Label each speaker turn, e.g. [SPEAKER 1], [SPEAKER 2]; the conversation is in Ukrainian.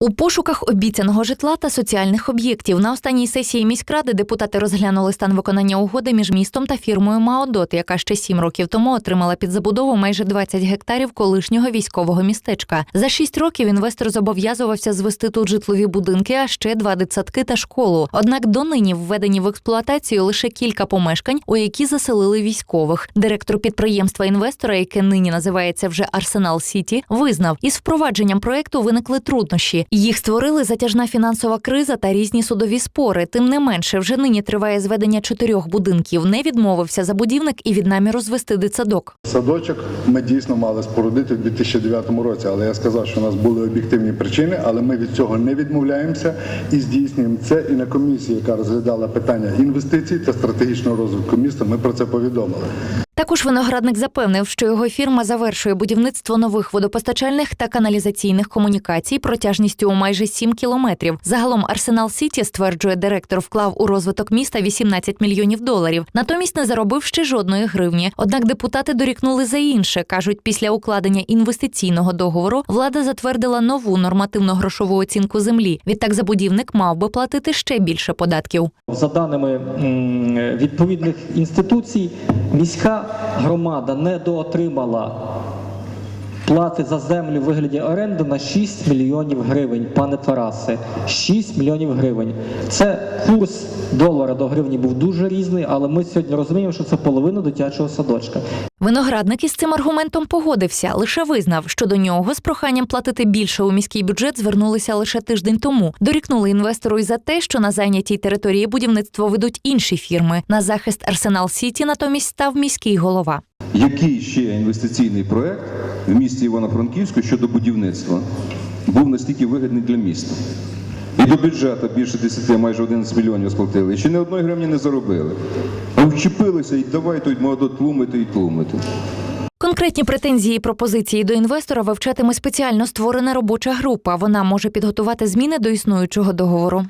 [SPEAKER 1] У пошуках обіцяного житла та соціальних об'єктів на останній сесії міськради депутати розглянули стан виконання угоди між містом та фірмою Маодот, яка ще сім років тому отримала під забудову майже 20 гектарів колишнього військового містечка. За шість років інвестор зобов'язувався звести тут житлові будинки, а ще два дитсадки та школу. Однак донині введені в експлуатацію лише кілька помешкань, у які заселили військових. Директор підприємства інвестора, яке нині називається вже Арсенал Сіті, визнав, із впровадженням проекту виникли труднощі. Їх створили затяжна фінансова криза та різні судові спори. Тим не менше, вже нині триває зведення чотирьох будинків. Не відмовився забудівник і від наміру звести дитсадок.
[SPEAKER 2] Садочок ми дійсно мали спорудити в 2009 році, але я сказав, що у нас були об'єктивні причини, але ми від цього не відмовляємося і здійснюємо це. І на комісії, яка розглядала питання інвестицій та стратегічного розвитку міста, ми про це повідомили.
[SPEAKER 1] Також виноградник запевнив, що його фірма завершує будівництво нових водопостачальних та каналізаційних комунікацій протяжністю у майже 7 кілометрів. Загалом Арсенал Сіті, стверджує директор, вклав у розвиток міста 18 мільйонів доларів. Натомість не заробив ще жодної гривні. Однак депутати дорікнули за інше. кажуть, після укладення інвестиційного договору влада затвердила нову нормативно-грошову оцінку землі. Відтак забудівник мав би платити ще більше податків.
[SPEAKER 3] За даними відповідних інституцій, міська громада недоотримала плати за землю в вигляді оренди на 6 мільйонів гривень, пане Тарасе. 6 мільйонів гривень. Це курс долара до гривні був дуже різний, але ми сьогодні розуміємо, що це половина дитячого садочка.
[SPEAKER 1] Виноградник із цим аргументом погодився, лише визнав, що до нього з проханням платити більше у міський бюджет звернулися лише тиждень тому. Дорікнули інвестору й за те, що на зайнятій території будівництво ведуть інші фірми. На захист Арсенал Сіті натомість став міський голова.
[SPEAKER 4] Який ще інвестиційний проект в місті Івано-Франківську щодо будівництва був настільки вигідний для міста? І до бюджету більше 10, майже 11 мільйонів сплатили. І ще не одної гривні не заробили. А вчепилися і давай тут молодо тлумити і тлумити.
[SPEAKER 1] Конкретні претензії і пропозиції до інвестора вивчатиме спеціально створена робоча група. Вона може підготувати зміни до існуючого договору.